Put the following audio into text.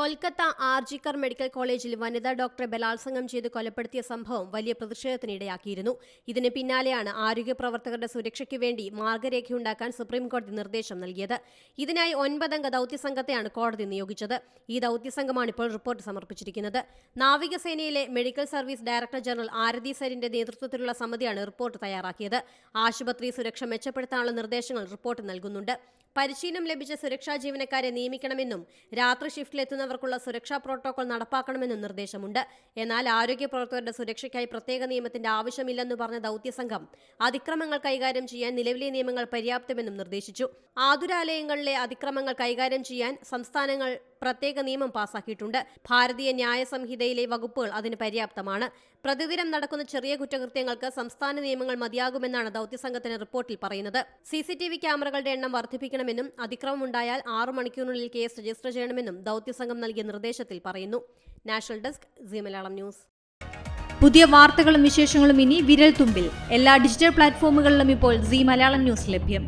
Kolkata RG Kar medical കോളേജിൽ വനിതാ ഡോക്ടറെ ബലാത്സംഗം ചെയ്ത് കൊലപ്പെടുത്തിയ സംഭവം വലിയ പ്രതിഷേധത്തിനിടയാക്കിയിരുന്നു. ഇതിന് പിന്നാലെയാണ് ആരോഗ്യ പ്രവർത്തകരുടെ സുരക്ഷയ്ക്ക് വേണ്ടി മാർഗരേഖയുണ്ടാക്കാൻ സുപ്രീംകോടതി നിർദ്ദേശം നൽകിയത്. ഇതിനായി ഒൻപതംഗ ദൌത്യസംഘത്തെയാണ് കോടതി നിയോഗിച്ചത്. ഈ ദൌത്യസംഘമാണ് ഇപ്പോൾ റിപ്പോർട്ട് സമർപ്പിച്ചിരിക്കുന്നത്. നാവികസേനയിലെ medical service director general Arathi സരിന്റെ നേതൃത്വത്തിലുള്ള സമിതിയാണ് റിപ്പോർട്ട് തയ്യാറാക്കിയത്. ആശുപത്രി സുരക്ഷ മെച്ചപ്പെടുത്താനുള്ള നിർദ്ദേശങ്ങൾ റിപ്പോർട്ട് നൽകുന്നുണ്ട്. പരിശീലനം ലഭിച്ച സുരക്ഷാ ജീവനക്കാരെ നിയമിക്കണമെന്നും രാത്രി ഷിഫ്റ്റിലെത്തുന്നവർക്കുള്ള സുരക്ഷാ പ്രോട്ടോകോൾ നടപ്പാക്കണമെന്നും നിർദ്ദേശമുണ്ട്. എന്നാൽ ആരോഗ്യ പ്രവർത്തകരുടെ സുരക്ഷയ്ക്കായി പ്രത്യേക നിയമത്തിന്റെ ആവശ്യമില്ലെന്ന് പറഞ്ഞ ദൌത്യസംഘം അതിക്രമങ്ങൾ കൈകാര്യം ചെയ്യാൻ നിലവിലെ നിയമങ്ങൾ പര്യാപ്തമെന്നും നിർദ്ദേശിച്ചു. ആതുരാലയങ്ങളിലെ അതിക്രമങ്ങൾ കൈകാര്യം ചെയ്യാൻ സംസ്ഥാനങ്ങൾ പ്രത്യേക നിയമം പാസാക്കിയിട്ടുണ്ട്. ഭാരതീയ ന്യായ സംഹിതയിലെ വകുപ്പുകൾ അതിന് പര്യാപ്തമാണ്. പ്രതിദിനം നടക്കുന്ന ചെറിയ കുറ്റകൃത്യങ്ങൾക്ക് സംസ്ഥാന നിയമങ്ങൾ മതിയാകുമെന്നാണ് ദൌത്യസംഘത്തിന് റിപ്പോർട്ടിൽ പറയുന്നത്. സി സി ടി വി ക്യാമറകളുടെ എണ്ണം വർദ്ധിപ്പിക്കണമെന്നും അതിക്രമമുണ്ടായാൽ ആറു മണിക്കൂറിനുള്ളിൽ കേസ് രജിസ്റ്റർ ചെയ്യണമെന്നും ദൌത്യസംഘം നൽകിയ നിർദ്ദേശത്തിൽ പറയുന്നു. National desk Zee Malayalam news. പുതിയ വാർത്തകളും വിശേഷങ്ങളും ഇനി വിരൽ തുമ്പിൽ എല്ലാ ഡിജിറ്റൽ പ്ലാറ്റ്ഫോമുകളിലും ഇപ്പോൾ സി മലയാളം ന്യൂസ് ലഭ്യം.